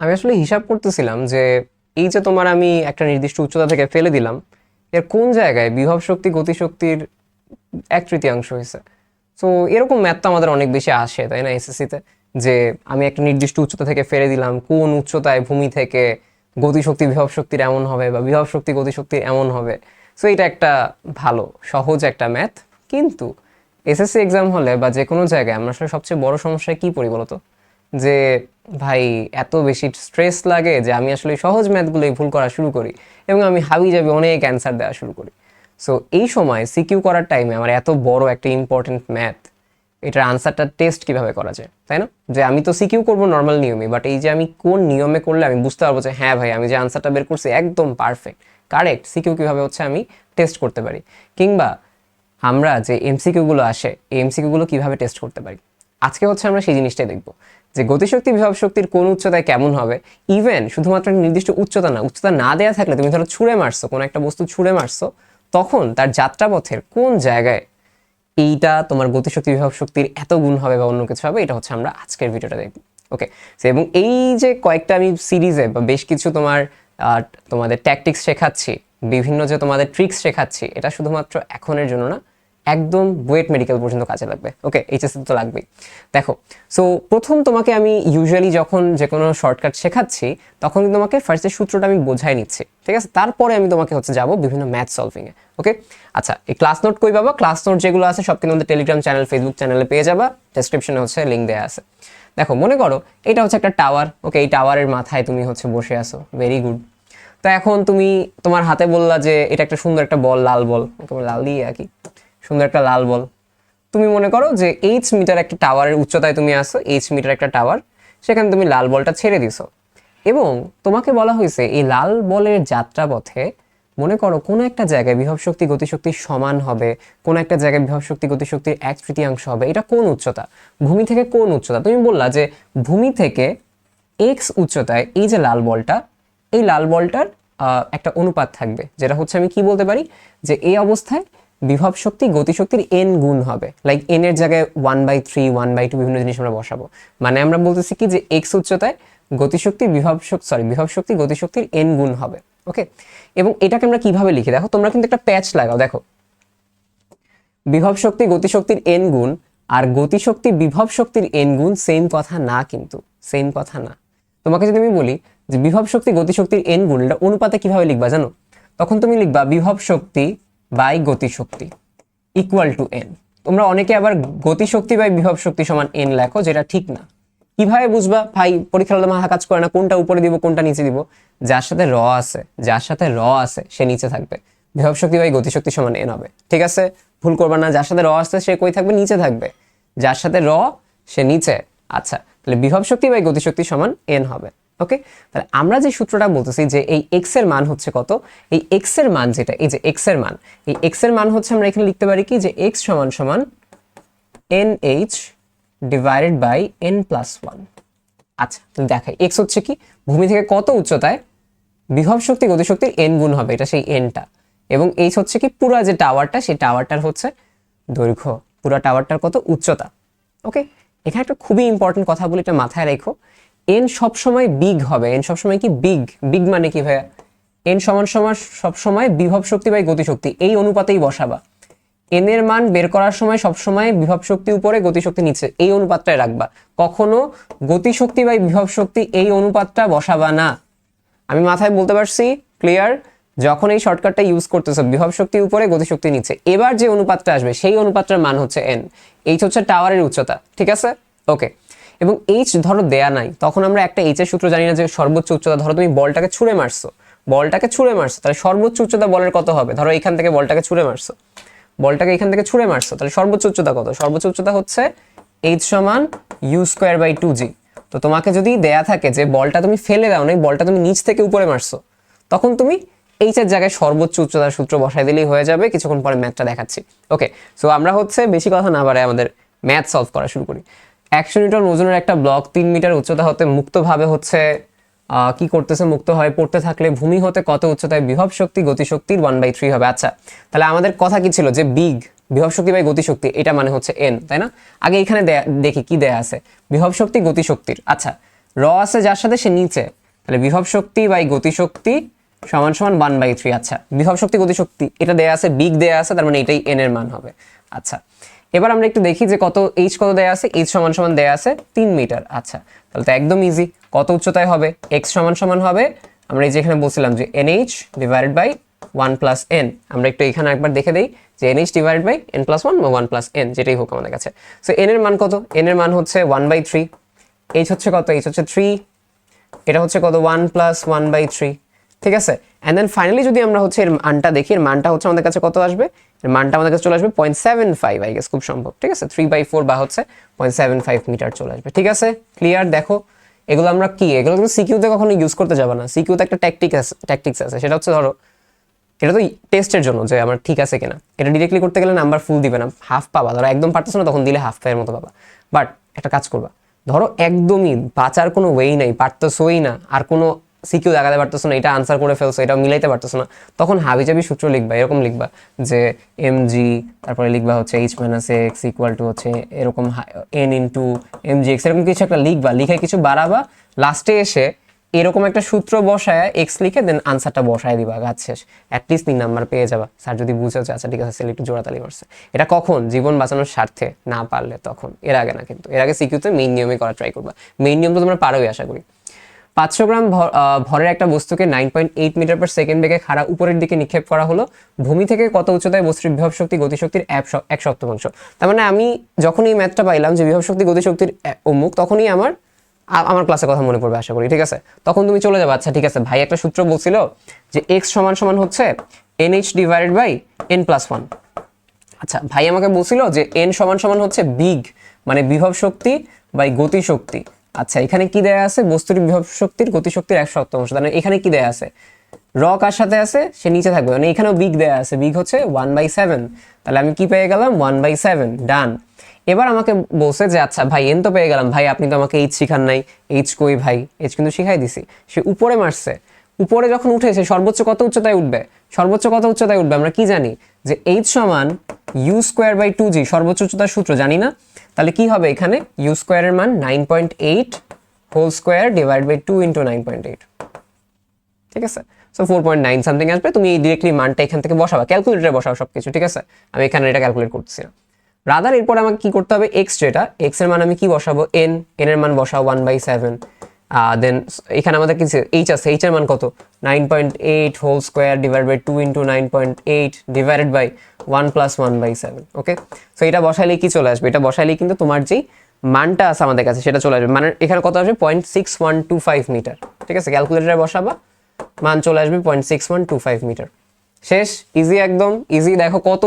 আমি আসলে হিসাব করতেছিলাম যে এই যে তোমার আমি একটা নির্দিষ্ট উচ্চতা থেকে ফেলে দিলাম, এর কোন জায়গায় বিভব শক্তি গতিশক্তির এক তৃতীয়াংশ হয়েছে? তো এরকম ম্যাথ তো আমাদের অনেক বেশি আসে, তাই না এসএসসিতে যে আমি একটা নির্দিষ্ট উচ্চতা থেকে ফেলে দিলাম, কোন উচ্চতায় ভূমি থেকে গতিশক্তি বিভব শক্তির এমন হবে বা বিভব শক্তি গতিশক্তির এমন হবে? সো এটা একটা ভালো, সহজ একটা ম্যাথ কিন্তু এসএসসি এক্সাম হলে বা যে কোনো জায়গায় আমরা আসলে সবচেয়ে বড় সমস্যায় কী পড়ি বলতো যে ভাই, এত বেশি স্ট্রেস লাগে যে আমি আসলে সহজ ম্যাথগুলোই ভুল করা শুরু করি এবং আমি হাবি যাবে অনেক অ্যান্সার দেওয়া শুরু করি। সো এই সময় সিকিউ করার টাইমে আমার এত বড় একটা ইম্পর্টেন্ট ম্যাথ এটার আনসারটা টেস্ট কীভাবে করা যায়, তাই না? যে আমি তো সিকিউ করব নর্মাল নিয়মে বাট এই যে আমি কোন নিয়মে করলে আমি বুঝতে পারব যে হ্যাঁ ভাই, আমি যে আনসারটা বের করছি একদম পারফেক্ট কারেক্ট সিকিউ কীভাবে হচ্ছে আমি টেস্ট করতে পারি? কিংবা আমরা যে এমসিকিউগুলো আসে, এই এমসিকিউগুলো কীভাবে টেস্ট করতে পারি? আজকে হচ্ছে আমরা সেই জিনিসটাই দেখব। যে গতিশক্তি বিভব শক্তির কোন উচ্চতায় কেমন হবে। ইভেন শুধুমাত্র নির্দিষ্ট উচ্চতা না উচ্চতা না দেয়া থাকলে তুমি ধরো ছুঁড়ে মারছো, কোনো একটা বস্তু ছুঁড়ে মারছো, তখন তার যাত্রাপথের কোন জায়গায় এইটা তোমার গতিশক্তি বিভব শক্তির এত গুণ হবে বা অন্য কিছু হবে, এটা হচ্ছে আমরা আজকের ভিডিওটা দেখব। ওকে এবং এই যে কয়েকটা আমি সিরিজে বা বেশ কিছু তোমার তোমাদের ট্যাকটিক্স শেখাচ্ছি, বিভিন্ন যে তোমাদের ট্রিক্স শেখাচ্ছি, এটা শুধুমাত্র এখনের জন্য না একদম বুয়েট মেডিকেল পর্যন্ত কাজে লাগবে। ওকে এইচএসসি তো লাগবেই। দেখো সো প্রথম তোমাকে আমি ইউজুয়ালি যখন যে কোনো শর্টকাট শেখাচ্ছি, তখন তোমাকে ফার্স্টের সূত্রটা আমি বোঝাই নিচ্ছি। ঠিক আছে? তারপরে আমি তোমাকে হচ্ছে যাব বিভিন্ন ম্যাথ সলভিংয়ে ওকে আচ্ছা এই ক্লাস নোট কই পাবো? ক্লাস নোট যেগুলো আছে সব কিন্তু টেলিগ্রাম চ্যানেল ফেসবুক চ্যানেলে পেয়ে যাবা। ডেসক্রিপশনে হচ্ছে লিঙ্ক দেওয়া আছে। দেখো, মনে করো, এটা হচ্ছে একটা টাওয়ার ওকে এই টাওয়ারের মাথায় তুমি হচ্ছে বসে আছো। ভেরি গুড তো এখন তুমি তোমার হাতে বললা যে এটা একটা সুন্দর একটা বল, লাল বল লাল দিয়ে আর কি। সুন্দর একটা লাল বল। তুমি মনে করো যে এইচ মিটার একটা টাওয়ারের উচ্চতায় তুমি আসো এইচ মিটার একটা টাওয়ার সেখানে তুমি লাল বলটা ছেড়ে দিছো। এবং তোমাকে বলা হয়েছে, এই লাল বলের যাত্রাপথে মনে করো কোনো একটা জায়গায় বিভব শক্তি গতিশক্তির সমান হবে, কোনো একটা জায়গায় বিভব শক্তি গতিশক্তির এক তৃতীয়াংশ হবে, এটা কোন উচ্চতা? ভূমি থেকে কোন উচ্চতা? তুমি বললা যে ভূমি থেকে এক্স উচ্চতায় এই যে লাল বলটা, এই লাল বলটার একটা অনুপাত থাকবে, যেটা হচ্ছে আমি কি বলতে পারি? যে এই অবস্থায় বিভব শক্তি গতিশক্তির এন গুণ হবে। লাইক এন এর জায়গায় one by three one by two বিভিন্ন জিনিস আমরা বসাবো। মানে আমরা বলতেছি কি যে এক্স উচ্চতায় গতিশক্তি বিভব শক্তি সরি বিভব শক্তি গতিশক্তির এন গুণ হবে। ওকে এবং এটাকে আমরা কীভাবে লিখি? দেখো, তোমরা কিন্তু একটা প্যাচ লাগাও। দেখো। বিভব শক্তি গতিশক্তির এন গুণ আর গতিশক্তি বিভব শক্তির এন গুণ সেম কথা না কিন্তু সেম কথা না। তোমাকে যদি আমি বলি যে বিভব শক্তি গতিশক্তির এন গুণ, এটা অনুপাতে কীভাবে লিখবা জানো? তখন তুমি লিখবা বিভব শক্তি বাই গতিশক্তি ইকুয়াল টু এন তোমরা অনেকে আবার গতিশক্তি বাই বিভব শক্তি সমান এন লেখো, যেটা ঠিক না। কীভাবে বুঝবা? ভাই, পরীক্ষার হলে মাথা কাজ করে না, কোনটা উপরে দিব, কোনটা নিচে দিব। যার সাথে র আছে, যার সাথে র আছে, সে নিচে থাকবে। বিভব শক্তি বাই গতিশক্তি সমান এন হবে। ঠিক আছে? ভুল করবা না, যার সাথে র আছে, সে কই থাকবে? নিচে থাকবে। যার সাথে র, সে নিচে। আচ্ছা তাহলে বিভব শক্তি বাই গতিশক্তি সমান এন হবে। ওকে তাহলে আমরা যে সূত্রটা বলতেছি যে এই এক্সের মান হচ্ছে কত? এই এক্সের মান যেটা, এই যে এক্সের মান, এই এক্সের মান হচ্ছে আমরা এখানে লিখতে পারি কি? যে এক্স সমান সমান N H divided by N plus one আচ্ছা তুমি দেখাই। এক্স হচ্ছে কি? ভূমি থেকে কত উচ্চতায় বিভব শক্তি গতিশক্তির এন গুণ হবে, এটা সেই এনটা এবং এইচ হচ্ছে কি? পুরা যে টাওয়ারটা, সেই টাওয়ারটার হচ্ছে দৈর্ঘ্য। পুরা টাওয়ারটার কত? উচ্চতা। ওকে এখানে একটা খুবই ইম্পর্টেন্ট কথা বলি এটা মাথায় রেখো। এন সবসময় বিগ হবে। এন সবসময় কি বিগ বিগ মানে কি ভাইয়া? এন সমান সমান সবসময় বিভব শক্তি বাই গতিশক্তি। এই অনুপাতেই বসাবা। এন এর মান বের করার সময় সবসময় বিভব শক্তি উপরে, গতিশক্তি নিচে। এই অনুপাতটাই রাখবা। কখনো গতিশক্তি বাই বিভব শক্তি এই অনুপাতটা বসাবা না। আমি মাথায় বলতে পারছি ক্লিয়ার যখন এই শর্টকাটটা ইউজ করতেছো, বিভব শক্তি উপরে, গতিশক্তি নিচে। এবার যে অনুপাতটা আসবে, সেই অনুপাতটার মান হচ্ছে এন এইচ হচ্ছে টাওয়ারের উচ্চতা, ঠিক আছে? ওকে এবং এইচ ধরো দেয়া নাই। তখন আমরা একটা এইচ এর সূত্র জানি না যে সর্বোচ্চ উচ্চতা, ধরো তুমি বলটাকে ছুঁড়ে মারছো। বলটাকে ছুঁড়ে মারছো, তাহলে সর্বোচ্চ উচ্চতা বলের কত হবে? ধরো এখান থেকে বলটাকে ছুঁড়ে মারছো। বলটাকে এখান থেকে ছুঁড়ে মারছো, তাহলে সর্বোচ্চ উচ্চতা কত? সর্বোচ্চ উচ্চতা হচ্ছে এইচ সমান U square by two G তো তোমাকে যদি দেয়া থাকে যে বলটা তুমি ফেলে দাও না বলটা তুমি নিচ থেকে উপরে মারছো, তখন তুমি এইচ এর জায়গায় সর্বোচ্চ উচ্চতার সূত্র বসাই দিলেই হয়ে যাবে। কিছুক্ষণ পরে ম্যাথটা দেখাচ্ছি। ওকে সো আমরা হচ্ছে বেশি কথা না বাড়ে আমাদের ম্যাথ সলভ করা শুরু করি। একশো নিউটন ওজনের একটা ব্লক তিন মিটার উচ্চতা হতে মুক্তভাবে হচ্ছে কি করতেছে? মুক্ত হয়ে পড়তে থাকলে ভূমি হতে কত উচ্চতায় বিভব শক্তি, গতিশক্তির ওয়ান বাই থ্রি হবে। আচ্ছা তাহলে আমাদের কথা কি ছিল যে বিগ, বিভব শক্তি বাই গতিশক্তি, এটা মানে হচ্ছে এন তাই না? আগে এখানে দেখি কি দেয়া আছে। বিভব শক্তি, গতিশক্তির। আচ্ছা র আছে যার সাথে সে নিচে, তাহলে বিভব শক্তি বাই গতিশক্তি সমান সমান ওয়ান বাই থ্রি আচ্ছা বিভব শক্তি, গতিশক্তি, এটা দেয়া আছে, বিগ দেয়া আছে, তার মানে এটাই এন এর মান হবে। আচ্ছা এবার আমরা একটু দেখি যে কত এইচ কত দেয়া আছে? এইচ সমান সমান দেয়া আছে তিন মিটার। আচ্ছা তাহলে তো একদম ইজি কত উচ্চতায় হবে? এক্স সমান সমান হবে, আমরা এই যে এখানে বলছিলাম যে N H divided by one plus N আমরা একটু এখানে একবার দেখে দিই যে N H divide by N plus one বা ওয়ান প্লাস এন যেটাই হোক আমাদের কাছে। সো এন এর মান কত? এন এর মান হচ্ছে ওয়ান বাই থ্রি এইচ হচ্ছে কত? এইচ হচ্ছে থ্রি এটা হচ্ছে কত? One plus one by three ঠিক আছে? অ্যান্ড দেন ফাইনালি যদি আমরা হচ্ছে এর মানটা দেখি, এর মানটা হচ্ছে আমাদের কাছে কত আসবে? এর মানটা আমাদের কাছে চলে আসবে point seven five I guess খুব সম্ভব, ঠিক আছে? থ্রি বাই ফোর বা হচ্ছে পয়েন্ট সেভেন ফাইভ মিটার চলে আসবে, ঠিক আছে? ক্লিয়ার দেখো, এগুলো আমরা কি? এগুলো কিন্তু সিকিউতে কখনো ইউজ করতে যাবে না। সিকিউতে একটা ট্যাকটিক আছে ট্যাকটিক্স আছে, সেটা হচ্ছে ধরো, এটা তো টেস্টের জন্য যে আমার ঠিক আছে কিনা। এটা ডিরেক্টলি করতে গেলে নাম্বার ফুল দিবে না হাফ পাবা। ধরো একদম পারতেছো না, তখন দিলে হাফ পায়ের মতো পাবা। বাট একটা কাজ করবা, ধরো একদমই বাঁচার কোনো ওয়েই নাই, পারতেছোই না, আর কোনো সিকিউ দেখাতে পারতেছো না, এটা আনসার করে ফেলছো এটা মিলাইতে পারতেছো না। তখন হাবিজাবি সূত্র লিখবা, এরকম লিখবা যে এম জি তারপরে লিখবা হচ্ছে H minus X equal to হচ্ছে এরকম N into M G X এরকম কিছু একটা লিখবা, লিখে কিছু বাড়াবা লাস্টে এসে এরকম একটা সূত্র বসায় এক্স লিখে দেন আনসারটা বসায় দিবা, গাছ শেষ। অ্যাটলিস্ট তিন নাম্বার পেয়ে যাবা। স্যার যদি বুঝে যে আচ্ছা ঠিক আছে একটু জোড়াতালি মারছে এটা কখন? জীবন বাঁচানোর স্বার্থে, না পারলে তখন। এর আগে না কিন্তু। এর আগে সিকিউতে মেইন নিয়মে করা ট্রাই করবা। মেইন নিয়ম তো তোমরা পারোই, আশা করি। পাঁচশো গ্রাম ভরের একটা বস্তুকে nine point eight metre per second বেগে খাড়া উপরের দিকে নিক্ষেপ করা হলো। ভূমি থেকে কত উচ্চতায় বস্তুর বিভব শক্তি গতিশক্তির এক সপ্তমাংশ তার মানে আমি যখন এই ম্যাথটা পাইলাম যে বিভব শক্তি গতিশক্তির অমুক, তখনই আমার আমার ক্লাসের কথা মনে পড়বে আশা করি, ঠিক আছে? তখন তুমি চলে যাবে আচ্ছা ঠিক আছে, ভাই একটা সূত্র বলছিল যে এক্স সমান সমান হচ্ছে N H divided by N plus one আচ্ছা ভাই আমাকে বলছিল যে এন সমান সমান হচ্ছে বিগ মানে বিভব শক্তি বাই গতি শক্তি আচ্ছা এখানে কি দেয়া আছে? বস্তুর বিভব শক্তির গতি শক্তির এক শতাংশ তাহলে এখানে কি দেয়া আছে? র কার সাথে আছে? সে নিচে থাকবে। মানে এখানেও বিগ দেয়া আছে। বিগ হচ্ছে ওয়ান বাই সেভেন তাহলে আমি কি পেয়ে গেলাম? ওয়ান বাই সেভেন ডান এবার আমাকে বলছে যে আচ্ছা ভাই এন তো পেয়ে গেলাম। ভাই, আপনি তো আমাকে এইচ শিখান নাই। এইচ কই ভাই? এইচ কিন্তু শিখাই দিছি। সে উপরে মারছে। উপরে যখন উঠে সে সর্বোচ্চ কত উচ্চতায় উঠবে? সর্বোচ্চ কত উচ্চতায় উঠবে? আমরা কি জানি? যে এইচ সমান U square by two G সর্বোচ্চ উচ্চতার সূত্র, জানি না? তাহলে কি হবে এখানে? ইউ স্কোয়ারের মান nine point eight whole square divide by two into nine point eight ঠিক আছে? So four point nine something আসবে। তুমি ডিরেক্টলি মানটা এখান থেকে বসাবা। ক্যালকুলেটারে বসাও সব কিছু ঠিক আছে? আমি এখানে এটা ক্যালকুলেট করতেছি না। রাদার এরপর আমাকে কি করতে হবে? এক্স যেটা এক্সের মান আমি কি বসাবো? এন এন এর মান বসাও ওয়ান বাই সেভেন দেন এখানে আমাদের কি এইচ আছে। এইচ এর মান কত? Nine point eight whole square divide by two into nine point eight divided by one plus one by seven okay so এটা বসাইলেই কি চলে আসবে? এটা বসাইলেই কিন্তু তোমার যেই মানটা আছে আমাদের কাছে, সেটা চলে আসবে। মানে এখানে কত আসবে? Point six one two five metre ঠিক আছে? ক্যালকুলেটারে বসাবা, মান চলে আসবে point six one two five metre শেষ ইজি একদম ইজি দেখো কত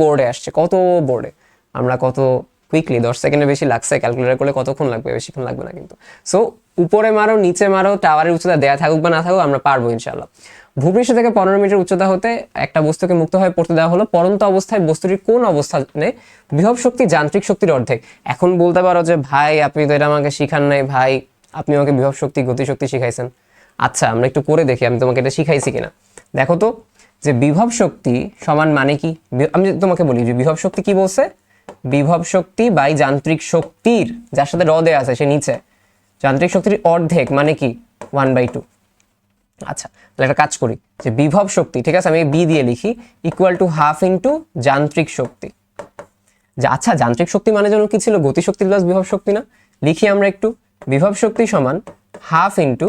বোর্ডে আসছে, কত বোর্ডে আমরা কত কুইকলি দশ সেকেন্ডের বেশি লাগছে ক্যালকুলেটার করলে কতক্ষণ লাগবে? বেশিক্ষণ লাগবে না কিন্তু। সো উপরে মারো, নিচে মারো টাওয়ারের উচ্চতা দেয়া থাকুক বা না থাকুক, আমরা পারব ইনশাল্লাহ ভূপৃষ্ঠ থেকে পনেরো মিটার উচ্চতা হতে একটা বস্তুকে মুক্ত হয়ে পড়তে দেওয়া হলো। পরন্ত অবস্থায় বস্তুটির কোন অবস্থানে বিভব শক্তি যান্ত্রিক শক্তির অর্ধেক? এখন বলতে পারো যে, ভাই, আপনি তো এটা আমাকে শিখান নাই, ভাই, আপনি আমাকে বিভব শক্তি, গতিশক্তি শিখাইছেন। আচ্ছা আমরা একটু করে দেখি, আমি তোমাকে এটা শিখাইছি কিনা। দেখো তো, যে বিভব শক্তি সমান মানে কি? আমি তোমাকে বলি যে বিভব শক্তি কি বলছে? বিভব শক্তি বাই যান্ত্রিক শক্তির, যার সাথে র দেয়া আছে, সে নিচে। যান্ত্রিক শক্তির অর্ধেক মানে কি? ওয়ান বাই টু আচ্ছা তাহলে একটা কাজ করি, যে বিভব শক্তি, ঠিক আছে, আমি বি দিয়ে লিখি ইকুয়াল টু হাফ ইন্টু যান্ত্রিক শক্তি। আচ্ছা যান্ত্রিক শক্তি মানে যেন কি ছিল? গতিশক্তি প্লাস বিভব শক্তি না? লিখি আমরা একটু, বিভব শক্তি সমান হাফ ইন্টু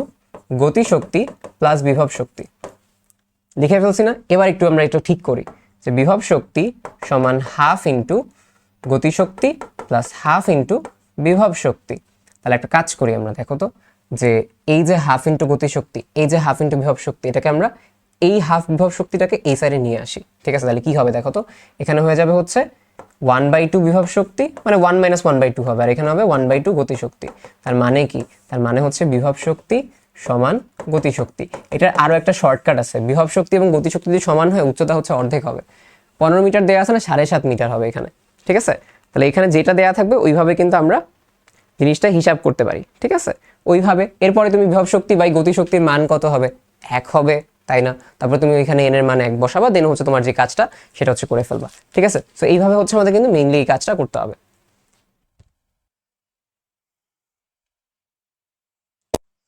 গতিশক্তি প্লাস বিভব শক্তি। লিখে ফেলছি না? এবার একটু আমরা একটু ঠিক করি, যে বিভব শক্তি সমান হাফ ইন্টু গতিশক্তি প্লাস হাফ ইন্টু বিভব শক্তি। তাহলে একটা কাজ করি আমরা, দেখো তো, যে এই যে হাফ ইন্টু গতিশক্তি, এই যে হাফ ইন্টু বিভব শক্তি, এটাকে আমরা এই হাফ বিভব শক্তিটাকে এই সাইডে নিয়ে আসি, ঠিক আছে? তাহলে কি হবে দেখো তো, এখানে হয়ে যাবে হচ্ছে ওয়ান বাই টু বিভব শক্তি মানে one minus one by two হবে, আর এখানে হবে ওয়ান বাই টু গতিশক্তি। তার মানে কি? তার মানে হচ্ছে বিভব শক্তি সমান গতিশক্তি। এটার আরও একটা শর্টকাট আছে, বিভব শক্তি এবং গতিশক্তি যদি সমান হয়, উচ্চতা হচ্ছে অর্ধেক হবে। পনেরো মিটার দেওয়া আছে না, সাড়ে সাত মিটার হবে এখানে। ঠিক আছে? তাহলে এখানে যেটা দেওয়া থাকবে, ওইভাবে কিন্তু আমরা জিনিসটা হিসাব করতে পারি, ঠিক আছে? ওইভাবে। এরপরে তুমি বিভব শক্তি বাই গতিশক্তির মান কত হবে? এক হবে, তাই না? তারপর তুমি এখানে এনের মান এক বসাবা দেন হচ্ছে তোমার যে কাজটা, সেটা হচ্ছে করে ফেলবা, ঠিক আছে? তো এইভাবে হচ্ছে আমাদের কিন্তু মেইনলি এই কাজটা করতে হবে।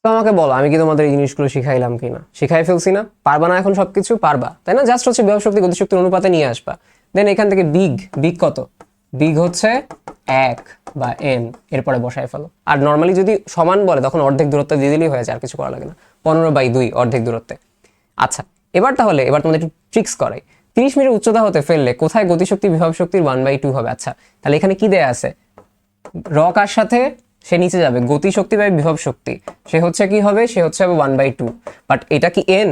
তো আমাকে বলো, আমি কি তোমাদের এই জিনিসগুলো শিখাইলাম কিনা? শিখাই ফেলছি না? পারবা না এখন সবকিছু? পারবা, তাই না? জাস্ট হচ্ছে বিভব শক্তি গতিশক্তির অনুপাতে নিয়ে আসবা। দেন এখান থেকে বিগ বিগ কত? বিগ হচ্ছে এক বা এন এরপরে বসায় ফেলো। আর নর্মালি যদি সমান বলে, তখন অর্ধেক দূরত্ব দিয়ে দিলেই হয়ে যায়, আর কিছু করা লাগে না। পনেরো বাই দুই, অর্ধেক দূরত্বে। আচ্ছা এবার তাহলে, এবার তোমাদের একটু ট্রিক্স করাই তিরিশ মিটার উচ্চতা হতে ফেললে কোথায় গতিশক্তি, বিভব শক্তির ওয়ান বাই টু হবে? আচ্ছা তাহলে এখানে কি দেয়া আছে? র কার সাথে সে নিচে যাবে, গতিশক্তি বাই বিভব শক্তি। সে হচ্ছে কি হবে? সে হচ্ছে হবে ওয়ান বাই টু বাট এটা কি এন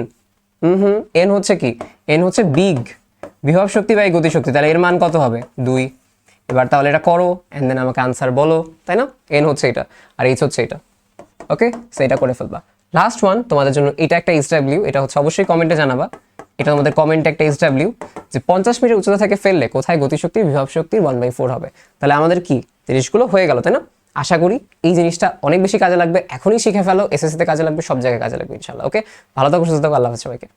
হুম হুম এন হচ্ছে কি? এন হচ্ছে বিগ বিভব শক্তি বাই গতিশক্তি। তাহলে এর মান কত হবে? দুই। এবার তাহলে এটা করো এন্ড দেন আমাকে আনসার বলো, তাই না? এন হচ্ছে এটা, আর এইচ হচ্ছে এটা। ওকে সো এটা করে ফেলবা। লাস্ট ওয়ান তোমাদের জন্য এটা একটা ডাব্লিউ এটা হচ্ছে অবশ্যই কমেন্টে জানাবা। এটা তোমাদের কমেন্টে একটা ডাব্লিউ যে পঞ্চাশ মিটার উচ্চতা থেকে ফেললে কোথায় গতিশক্তি, বিভব শক্তি ওয়ান বাই ফোর হবে? তাহলে আমাদের কি? জিনিসগুলো হয়ে গেল, তাই না? আশা করি এই জিনিসটা অনেক বেশি কাজে লাগবে। এখনই শিখে ফেলো এসএসসিতে কাজে লাগবে, সব জায়গায় কাজে লাগবে ইনশাল্লাহ ওকে ভালো থাকো, সুস্থ থাকো, আল্লাহ সবাইকে।